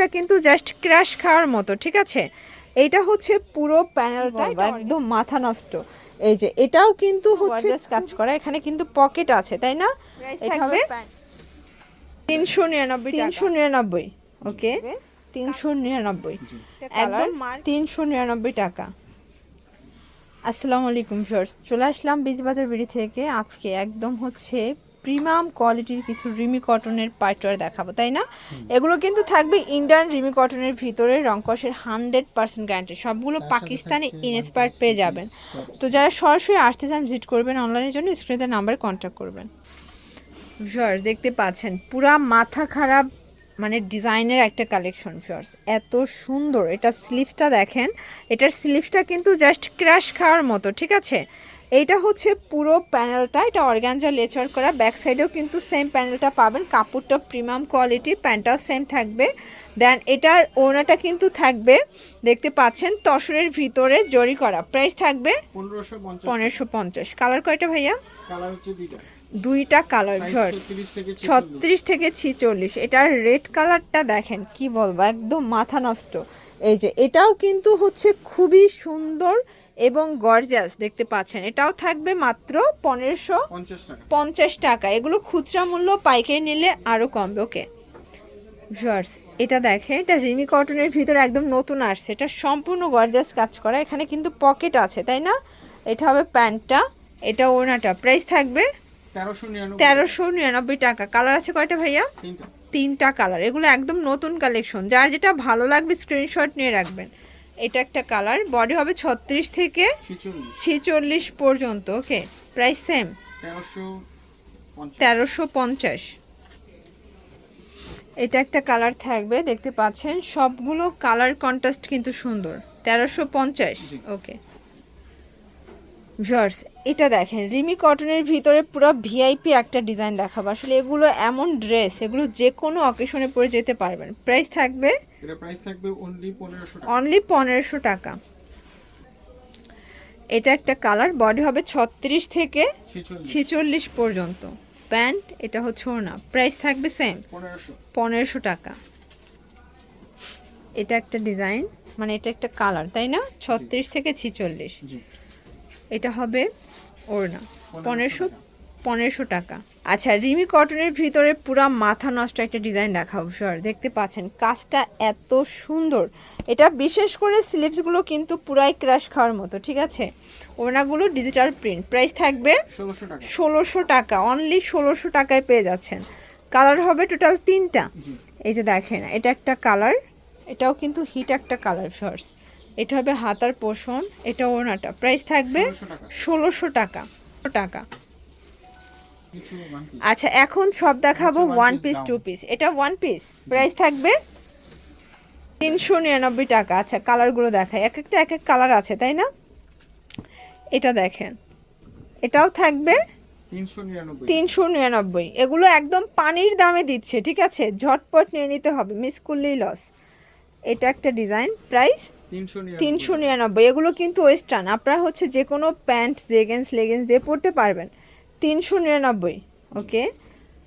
স্লিভসটা কিন্তু just crash খাওয়ার মতো ঠিক আছে? এইটা হচ্ছে পুরো প্যানেলটা একদম মাথা নষ্ট। এই যে এটাও কিন্তু হচ্ছে কাজ করা এখানে কিন্তু পকেট আছে তাই না? এটা হবে তিনশো নিরানব্বই তিনশো নিরানব্বই ওকে তিনশো নিরানব্বই। একদম তিনশো নিরানব্বই টাকা। আসসালামু আলাইকুম শর্টস চলে আসলাম বীজবাজার বিড়ি থেকে। আজকে একদম হচ্ছে প্রিমিয়াম কোয়ালিটির কিছু রিমি কটনের পাইটওয়ার দেখাবো তাই না? এগুলো কিন্তু থাকবে ইন্ডিয়ান রিমি কটনের ভিতরে রংকসের হান্ড্রেড পার্সেন্ট গ্যারান্টি সবগুলো পাকিস্তানে ইনস্পায়ার্ড পেয়ে যাবেন। তো যারা সরাসরি আসতে চান ভিজিট করবেন অনলাইনের জন্য স্ক্রিনে নাম্বারে কন্ট্যাক্ট করবেন। ভিউয়ার্স দেখতে পাচ্ছেন পুরা মাথা খারাপ মানে ডিজাইনের একটা কালেকশন ভিউয়ার্স এত সুন্দর এটা স্লিভসটা দেখেন এটার স্লিভসটা কিন্তু জাস্ট ক্র্যাশ খাওয়ার মতো ঠিক আছে? এইটা হচ্ছে পুরো প্যানেলটা এটা অর্গানজা লেচার করা। ব্যাক সাইডেও কিন্তু সেম প্যানেলটা পাবেন। কাপড়টা প্রিমিয়াম কোয়ালিটি প্যান্টটাও সেম থাকবে। দেন এটার ওনাটা কিন্তু থাকবে। দেখতে পাচ্ছেন তসরের ভিতরে জরি করা। প্রাইস থাকবে পনেরোশো পঞ্চাশ। কালার কয়টা ভাইয়া? কালার হচ্ছে দুইটা। কালার Size ভিউয়ার্স 36 থেকে 46 ছত্রিশ থেকে ছিচল্লিশ। এটার রেড কালারটা দেখেন কি বলব একদম মাথা নষ্ট। এই যে এটাও কিন্তু হচ্ছে খুবই সুন্দর এবং গর্জাস দেখতে পাচ্ছেন। এটাও থাকবে মাত্র পনেরোশো পঞ্চাশ টাকা। এগুলো খুচরা মূল্য পাইকারি নিলে আরও কমবে ওকে ভিউয়ার্স এটা দেখে এটা রিমি কটনের ভিতরে একদম নতুন আসছে। এটা সম্পূর্ণ গর্জাস কাজ করা। এখানে কিন্তু পকেট আছে তাই না? এটা হবে প্যান্টটা এটা ওনাটা প্রাইস থাকবে তেরোশো নিরানব্বই টাকা। কালার আছে কয়টা ভাইয়া? তিনটা। কালার এগুলো একদম নতুন কালেকশন যার যেটা ভালো লাগবে স্ক্রিনশট নিয়ে রাখবেন। এটা একটা কালার বডি হবে ছত্রিশ থেকে ছেচল্লিশ। পর্যন্ত ওকে প্রাইস সেম তেরোশো পঞ্চাশ। এটা একটা কালার থাকবে দেখতে পাচ্ছেন? সবগুলো কালার কন্ট্রাস্ট কিন্তু সুন্দর। তেরোশো পঞ্চাশ। ওকে ভিউয়ার্স এটা দেখেন রিমি কটনের ভিতরে পুরো ভিআইপি একটা ডিজাইন দেখাবো। আসলে এগুলো এমন ড্রেস এগুলো যে কোনো অকেশনে পরে যেতে পারবেন। প্রাইস থাকবে এটা প্রাইস থাকবে অনলি পনেরোশো টাকা। অনলি পনেরোশো টাকা। এটা একটা কালার বডি হবে ছত্রিশ থেকে ছিচল্লিশ। ছিচল্লিশ পর্যন্ত। প্যান্ট এটা হচ্ছে ওনা প্রাইস থাকবে সেম পনেরোশো। পনেরোশো টাকা। এটা একটা ডিজাইন মানে এটা একটা কালার তাই না? ছত্রিশ থেকে ছিচল্লিশ। জি। এটা হবে ওড়না। পনেরোশো পনেরোশো টাকা। আচ্ছা রিমি কটনের ভিতরে পুরা মাথা নষ্ট একটা ডিজাইন দেখাবো স্যার দেখতে পাচ্ছেন কাজটা এত সুন্দর। এটা বিশেষ করে স্লিভসগুলো কিন্তু পুরাই ক্রাশ খাওয়ার মতো ঠিক আছে? ওড়নাগুলো ডিজিটাল প্রিন্ট প্রাইস থাকবে ষোলোশো টাকা। অনলি ষোলোশো টাকায় পেয়ে যাচ্ছেন। কালার হবে টোটাল তিনটা। এই যে দেখেন এটা একটা কালার এটাও কিন্তু হিট একটা কালার ফার্স এটা হবে হাতার পোষণ এটা ওনাটা প্রাইস থাকবে ষোলোশো টাকা। টাকা। আচ্ছা এখন সব দেখাবো ওয়ান পিস টু পিস এটা ওয়ান পিস প্রাইস থাকবে তিনশো নিরানব্বই টাকা। আচ্ছা কালারগুলো দেখায় এক একটা এক এক কালার আছে তাই না? এটা দেখেন। এটাও থাকবে তিনশো নিরানব্বই। তিনশো নিরানব্বই। এগুলো একদম পানির দামে দিচ্ছে ঠিক আছে? ঝটপট নিয়ে নিতে হবে মিস করলেই লস এটা একটা ডিজাইন প্রাইস তিনশো নিরানব্বই। এগুলো কিন্তু ওয়েস্টার্ন আপনারা হচ্ছে যে কোনো প্যান্ট জেগেন্স লেগেন্স দিয়ে পরতে পারবেন। তিনশো নিরানব্বই ওকে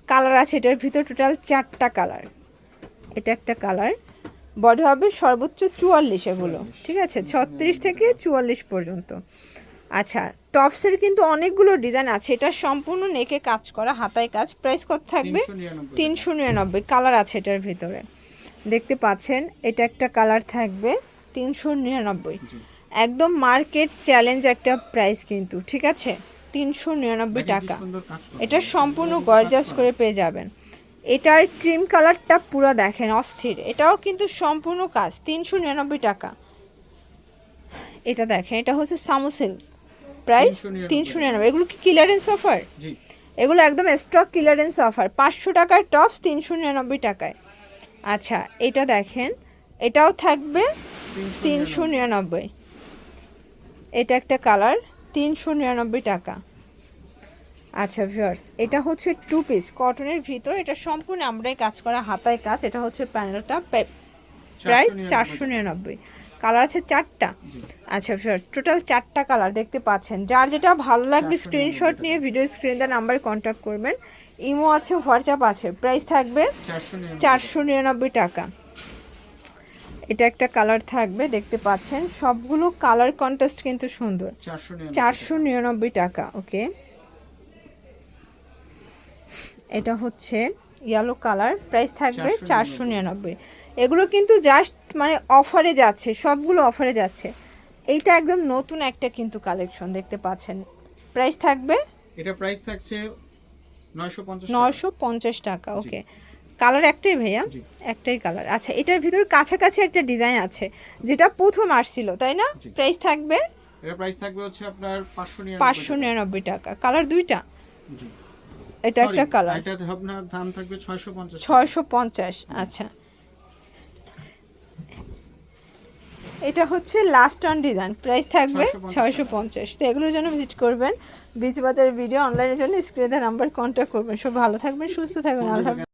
কালার আছে এটার ভিতর টোটাল চারটা কালার এটা একটা কালার বডি হবে সর্বোচ্চ চুয়াল্লিশ এগুলো ঠিক আছে? ছত্রিশ থেকে চুয়াল্লিশ পর্যন্ত। আচ্ছা টপসের কিন্তু অনেকগুলো ডিজাইন আছে। এটা সম্পূর্ণ নেকে কাজ করা হাতায় কাজ। প্রাইস কত থাকবে? তিনশো নিরানব্বই। কালার আছে এটার ভিতরে। দেখতে পাচ্ছেন এটা একটা কালার থাকবে। তিনশো নিরানব্বই। একদম মার্কেট চ্যালেঞ্জ একটা প্রাইস কিন্তু ঠিক আছে? তিনশো নিরানব্বই টাকা। এটা সম্পূর্ণ গর্জাস করে পেয়ে যাবেন। এটার ক্রিম কালারটা পুরো দেখেন অস্থির। এটাও কিন্তু সম্পূর্ণ কাজ তিনশো নিরানব্বই টাকা। এটা দেখেন এটা হচ্ছে সামোসিল প্রাইস তিনশো নিরানব্বই। এগুলো কি ক্লিয়ারেন্স অফার এগুলো একদম স্টক ক্লিয়ারেন্স অফার পাঁচশো টাকার টপস তিনশো নিরানব্বই টাকায়। আচ্ছা এটা দেখেন এটাও থাকবে তিনশো নিরানব্বই। এটা একটা কালার তিনশো নিরানব্বই টাকা। আচ্ছা ভিউয়ার্স এটা হচ্ছে টু পিস কটনের ভিতর এটা সম্পূর্ণ আমরাই কাজ করা হাতায় কাজ। এটা হচ্ছে প্যানেলটা প্রাইস চারশো নিরানব্বই। কালার আছে চারটা। আচ্ছা ভিউয়ার্স টোটাল চারটা কালার দেখতে পাচ্ছেন। যার যেটা ভালো লাগবে স্ক্রিনশট নিয়ে ভিডিও স্ক্রিন দেওয়ার নাম্বার কন্ট্যাক্ট করবেন। ইমো আছে হোয়াটসঅ্যাপ আছে। প্রাইস থাকবে চারশো নিরানব্বই টাকা। এটা একটা কালার থাকবে দেখতে পাচ্ছেন। সবগুলো কালার কন্ট্রাস্ট কিন্তু সুন্দর। চারশো নিরানব্বই টাকা ওকে। এটা হচ্ছে ইয়েলো কালার প্রাইস থাকবে চারশো নিরানব্বই। এগুলো কিন্তু জাস্ট মানে অফারে যাচ্ছে সবগুলো অফারে যাচ্ছে। এইটা একদম নতুন একটা কিন্তু কালেকশন দেখতে পাচ্ছেন। প্রাইস থাকবে এটা প্রাইস থাকছে নয়শো পঞ্চাশ টাকা। ওকে। কালার একটাই ভাইয়া? একটাই কালার। আচ্ছা এটার ভিতর কাছাকাছি একটা ডিজাইন আছে যেটা প্রথম আসছিল তাই না? প্রাইস থাকবে? এটা প্রাইস থাকবে হচ্ছে আপনার পাঁচশো পাঁচশো নিরানব্বই টাকা। কালার দুইটা? জি। এটা একটা কালার। এটা আপনার দাম থাকবে ছয়শো পঞ্চাশ ছয়শো পঞ্চাশ আচ্ছা। এটা হচ্ছে লাস্ট অন ডিজাইন প্রাইস থাকবে 650 ছয়শো পঞ্চাশ। তো এগুলোর জন্য ভিজিট করবেন। বীজ বাজারের ভিডিও অনলাইনের জন্য স্ক্রিনে নাম্বার কন্ট্যাক্ট করবেন। সব ভালো থাকবেন সুস্থ থাকবেন আল্লাহ।